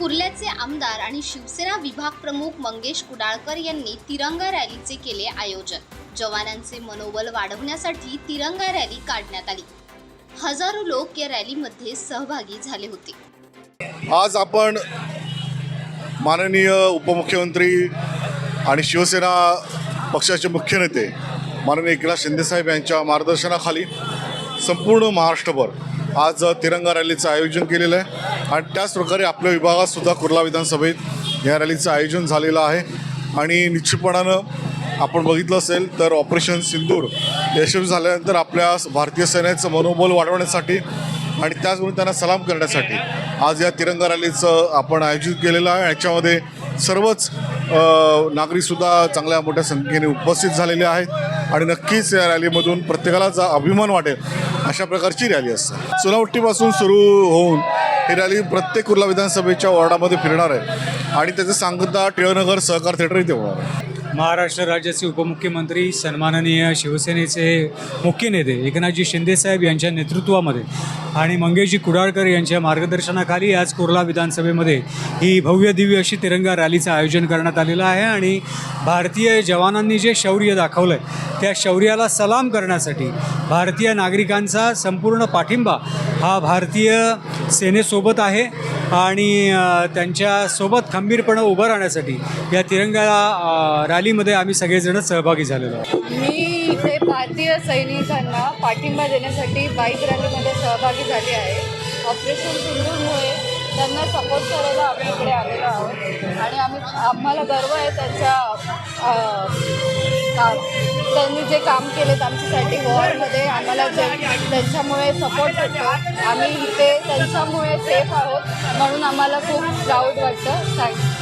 कुर्ल्याचे आमदार आणि शिवसेना विभाग प्रमुख मंगेश कुडाळकर यांनी तिरंगा रॅलीचे केले आयोजन. जवानांचे मनोबल वाढवण्यासाठी तिरंगा रॅली काढण्यात आली. हजारो लोक या रॅलीमध्ये सहभागी झाले होते. आज आपण माननीय उपमुख्यमंत्री आणि शिवसेना पक्षाचे मुख्य नेते माननीय एकनाथ शिंदेसाहेब यांच्या मार्गदर्शनाखाली संपूर्ण महाराष्ट्रभर आज तिरंगा रॅलीचं आयोजन केलेलं आहे. आणि त्याचप्रकारे आपल्या विभागातसुद्धा कुर्ला विधानसभेत या रॅलीचं आयोजन झालेलं आहे. आणि निश्चितपणानं आपण बघितलं असेल तर ऑपरेशन सिंदूर यशस्वी झाल्यानंतर आपल्या भारतीय सैन्याचं मनोबल वाढवण्यासाठी आणि त्याचबरोबर त्यांना सलाम करण्यासाठी आज या तिरंगा रॅलीचं आपण आयोजित केलेलं आहे. याच्यामध्ये सर्वच नागरिकसुद्धा चांगल्या मोठ्या संख्येने उपस्थित झालेले आहेत. आणि नक्कीच या रॅलीमधून प्रत्येकाला जा अभिमान वाटेल अशा प्रकारची रॅली असते. चुनावट्टीपासून सुरू होऊन ही रॅली प्रत्येक कुर्ला विधानसभेच्या वॉर्डामध्ये फिरणार आहे. आणि त्याचं सांगता टिळनगर सहकार थिएटर इथे होणार आहे. महाराष्ट्र राज्याचे उपमुख्यमंत्री सन्माननीय शिवसेनेचे मुख्य नेते एकनाथजी शिंदेसाहेब यांच्या नेतृत्वामध्ये आणि मंगेशजी कुडाळकर यांच्या मार्गदर्शनाखाली आज कुर्ला विधानसभेमध्ये ही भव्य दिव्य अशी तिरंगा रॅलीचं आयोजन करण्यात आलेलं आहे आणि भारतीय जवानांनी जे शौर्य दाखवलं आहे त्या शौर्याला सलाम करण्यासाठी भारतीय नागरिकांचा संपूर्ण पाठिंबा हा भारतीय सेनेसोबत आहे. आणि त्यांच्यासोबत खंबीरपणे उभं राहण्यासाठी या तिरंगा रॅलीमध्ये आम्ही सगळेजण सहभागी झालेलो आहोत. मी इथे भारतीय सैनिकांना पाठिंबा देण्यासाठी बाईक रॅलीमध्ये सहभागी झाली आहे. ऑपरेशन सिंधूरमुळे त्यांना सपोर्ट करायला आम्ही इकडे आलेलो आहोत. आणि आम्ही आम्हाला गर्व आहे त्यांच्या त्यांनी जे काम केलेत आमच्यासाठी वॉरमध्ये आम्हाला जे त्यांच्यामुळे सपोर्ट करतो आम्ही इथे त्यांच्यामुळे सेफ आहोत म्हणून आम्हाला खूप प्राऊड वाटतं. थँक्यू